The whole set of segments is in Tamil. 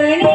Rani.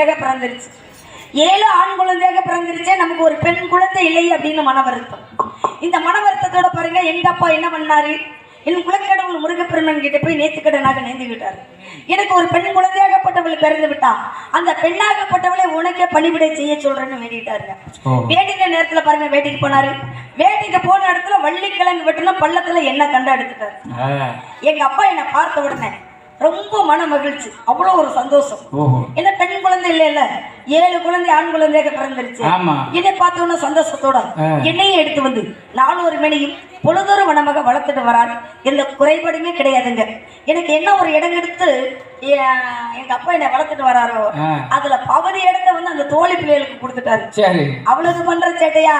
குழந்தையாக பிறந்துருச்சு. ஏழு ஆண் குழந்தையாக பிறந்துருச்சே நமக்கு ஒரு பெண் குழந்தை இல்லை அப்படின்னு மன வருத்தம். இந்த மன வருத்தத்தோட பாருங்க எங்க அப்பா என்ன பண்ணாரு? என் குலக்கடவுள் முருகப்பெருமன் கிட்ட போய் நேத்துக்கடனாக நேர்ந்துக்கிட்டாரு எனக்கு ஒரு பெண் குழந்தையாகப்பட்டவள் பிறந்து விட்டா அந்த பெண்ணாகப்பட்டவளை உனக்கே பணிவிடை செய்ய சொல்றேன்னு வேண்டிட்டாருங்க. ஓ. வேட்டிக்கிற நேரத்துல பாருங்க வேட்டைக்கு போனாரு. வேட்டைக்கு போன இடத்துல வள்ளிக்கிழங்கு வெட்டின பள்ளத்துல என்ன கண்டு எடுத்துட்டாரு. எங்க அப்பா என்னை பார்த்த உடனே ரொம்ப மன மகிழ்ச்சி. அவ்வளோ ஒரு சந்தோஷம். என்ன பெண் குழந்தை இல்ல இல்ல ஏழு குழந்தை ஆண் குழந்தையாக பிறந்துருச்சு. ஆமா. இதை பார்த்த உடனே சந்தோஷத்தோட. என்னையும் எடுத்து வந்து நானூறு மணியும் பொழுதொரு வனமாக வளர்த்துட்டு வராரு. எந்த குறைபாடுமே கிடையாதுங்க. எனக்கு என்ன ஒரு இடம் எடுத்து எங்க அப்பா என்னை வளர்த்துட்டு வராரோ. அதுல பகுதி இடத்த வந்து அந்த தோழி பிள்ளைகளுக்கு கொடுத்துட்டாரு. சரி. அவளுக்கு பண்ற சேட்டையா.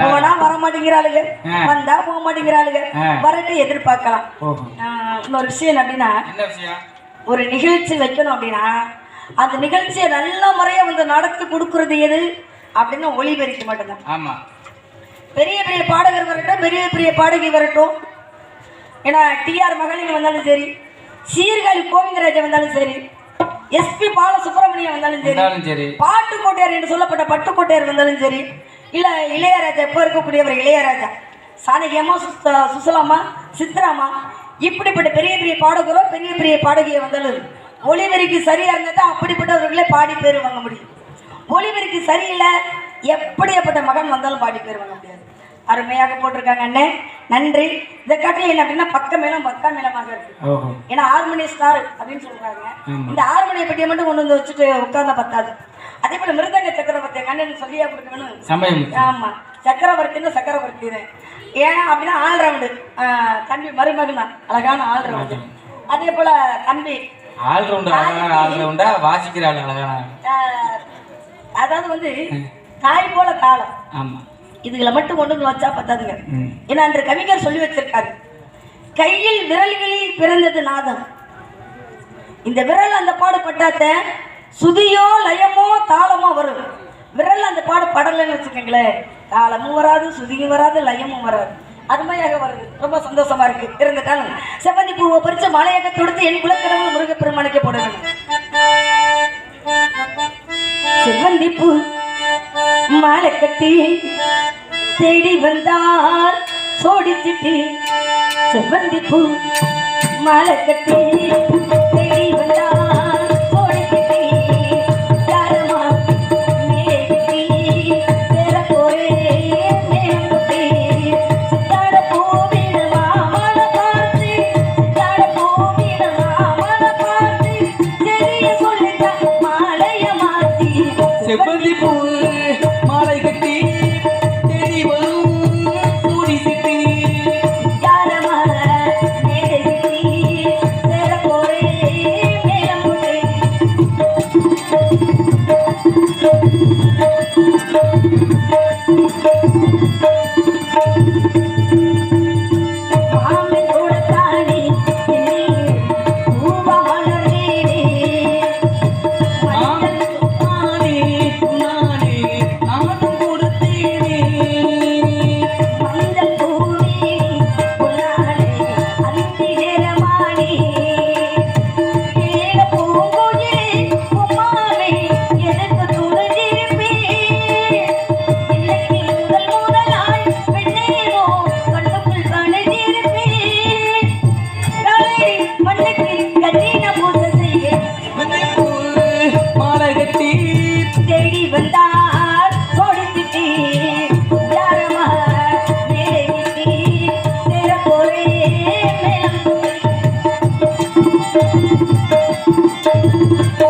போனா வர மாட்டேங்கிறாளுங்க. வந்தா போக மாட்டேங்கிறாளுங்க. வரட்டு எதிர்பார்க்கலாம். இன்னொரு விஷயம் அப்படின்னா ஒரு நிகழ்ச்சி வைக்கணும் அப்படின்னா அந்த நிகழ்ச்சியை நல்ல முறையா வந்து நடத்தி கொடுக்கறது எது? அப்படின்னு ஒளிபெருக்க மட்டும்தான் ஆமா. பெரிய பெரிய பாடகர் வரட்டும் பெரிய பெரிய பாடகி வரட்டும். ஏன்னா டிஆர் மகளிர் வந்தாலும் சரி சீர்காழி கோவிந்தராஜன் வந்தாலும் சரி எஸ்பி பாலசுப்ரமணியம் வந்தாலும் சரி பாட்டுக்கோட்டையார் என்று சொல்லப்பட்ட பட்டுக்கோட்டையார் வந்தாலும் சரி இல்ல இளையராஜா இப்போ இருக்கக்கூடியவர் இளையராஜா சாணகியம்மா சுச- சுசலாமா சித்ராமா இப்படிப்பட்ட பெரிய பெரிய பாடகரோ பெரிய பெரிய பாடகியை வந்தாலும் ஒளிவெறிக்கு சரியா இருந்தா தான் அப்படிப்பட்டவர்களே பாடி பேர் வாங்க முடியும். ஒளிவெறிக்கு சரியில்லை எப்படியாப்பட்ட மகன் வந்தாலும் பாடி பேர் வாங்க முடியாது. அருமையாக போட்டிருக்காங்க அண்ணே. நன்றி. இதை காட்டில் என்ன அப்படின்னா பக்க மேளம் பக்கா மேளமாக இருக்கு. ஏன்னா ஹார்மோனி ஸ்டார் அப்படின்னு சொல்றாங்க. இந்த ஹார்மோனிய பெட்டியை மட்டும் கொண்டு வந்து வச்சுட்டு உட்கார்ந்தா பத்தாது. அதே போல மிருதங்க சக்கரவர்த்தி அண்ணனுக்கு சொல்லியா கொடுக்கணும் ஆமா. சக்கரவர்த்தின்னு சக்கரவர்த்தி ஏன் அப்படின்னா ஆல்ரவுண்டு தம்பி மருமகன். தான் அழகான ஆல்ரவுண்டு அதே போல தம்பி. அழகான ஆல்ரவுண்டா வாசிக்கிற அழகான. அதாவது வந்து தாய் போல தாளம். ஆமா. இதுகளை மட்டும் கொண்டு வந்து வச்சா பத்தாதுங்க. ஏன்னா அன்று கவிஞர் சொல்லி வச்சிருக்காரு. கையில் விரல்களில் பிறந்தது நாதம். இந்த விரல் அந்த பாடு பட்டாத்த சுதியோ லயமோ தாளமோ வரும். விரல் அந்த பாடு படலைன்னு வச்சுக்கோங்களேன். தாளமும் வராது சுதியும் வராது லயமும் வராது. அருமையாக வருது. ரொம்ப சந்தோஷமா இருக்கு. இருந்துட்டாலும் செவ்வந்தி பூவை பறிச்சு மலையாக தொடுத்து என் குலக்கடவுள் முருகப்பெருமானுக்கு போட வேண்டும் செவ்வந்தி பூ மாலை கட்டி தேடி வந்தார். சோடிச்சிட்டு செவ்வந்தி பூ மாலை கட்டி தேடி வந்தார். சோடிச்சிட்டு யாரம்மா மேலே சேர போரே மேலும் சித்தாட மன பார்த்து சித்தாட மன பார்த்து. தெரிய மாலைய மாத்தி. செவ்வந்தி பூ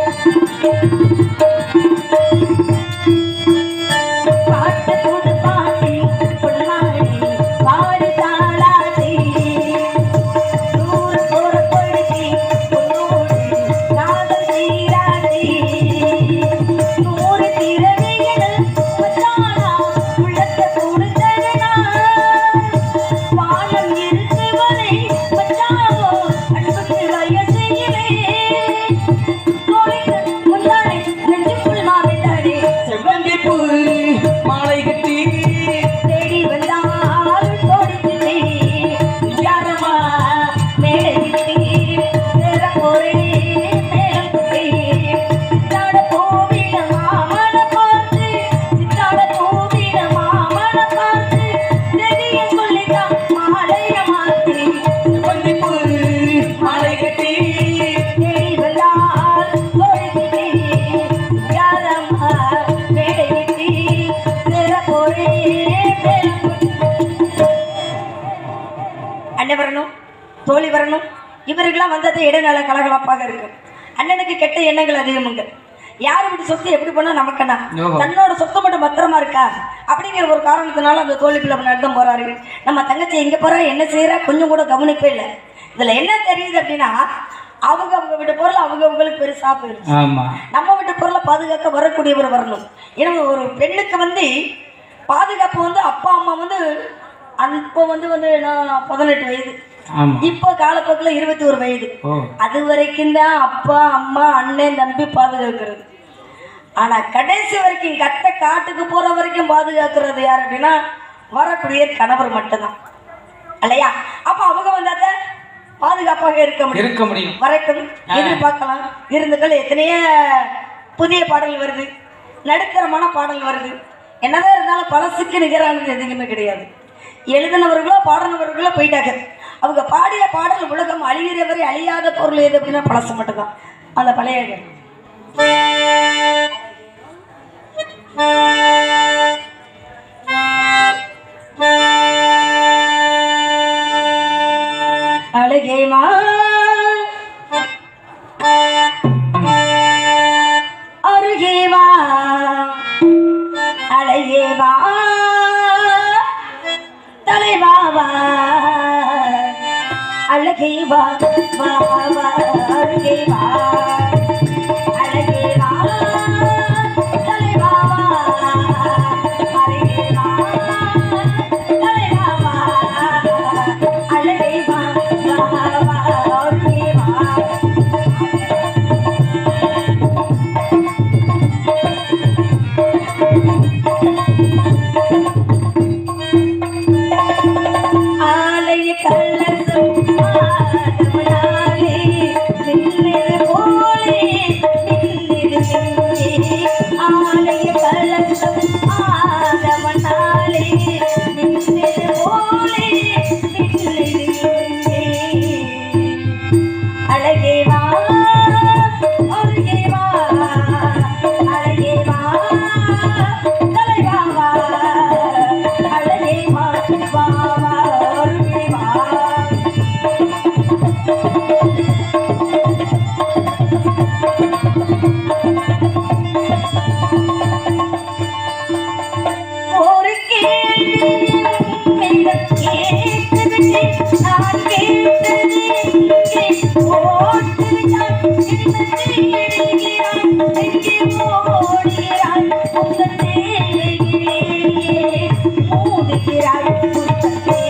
Música தோழி வரணும். இவர்கள்லாம் வந்தது இடைநல கலகலப்பாக இருக்கு அண்ணனுக்கு கெட்ட எண்ணங்கள் அதிகமுங்க. யார் இப்படி சொத்து எப்படி பண்ணா நமக்குண்ணா. தன்னோட சொத்து மட்டும் பத்திரமா இருக்கா? அப்படிங்கிற ஒரு காரணத்தினால அந்த தோழி பிள்ளை முன்னாடி தான் போறாரு. நம்ம தங்கச்சி எங்க போறா என்ன செய்யறா கொஞ்சம் கூட கவனிப்பே இல்லை. இதுல என்ன தெரியுது அப்படின்னா அவங்க அவங்க வீட்டு பொருள் அவங்க அவங்களுக்கு பெருசா போயிடுச்சு. ஆமா. நம்ம வீட்டு பொருளை பாதுகாக்க வரக்கூடியவர் வரணும். ஏன்னா ஒரு பெண்ணுக்கு வந்து பாதுகாப்பு வந்து அப்பா அம்மா வந்து அப்போ வந்து வந்து நான் பதினெட்டு வயது. இப்போ காலப்போக்கில் இருபத்தி ஒரு வயது அது வரைக்கும் தான் அப்பா அம்மா அண்ணன் தம்பி பாதுகாக்கிறது. ஆனா கடைசி வரைக்கும் கட்ட காட்டுக்கு போற வரைக்கும் பாதுகாக்கிறது யார் அப்படின்னா வரக்கூடிய கணவர் மட்டும்தான். இல்லையா? அப்ப அவங்க வந்தாத பாதுகாப்பாக இருக்க முடியும். இருக்க முடியும். வரட்டும் எதிர்பார்க்கலாம். இருந்துக்கள் எத்தனையோ புதிய பாடல் வருது. நடுத்தரமான பாடல் வருது. என்னதான் இருந்தாலும் பழசுக்கு நிகரானது எதுவுமே கிடையாது. எழுதினவர்களோ பாடினவர்களோ போயிட்டாங்க. அவங்க பாடிய பாடல் உலகம் அழிகிறவரை அழியாத பொருள் எது அப்படின்னா பழசு மட்டும்தான். அந்த பழைய அழுகை மா Thank you. Thank you.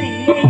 Maria.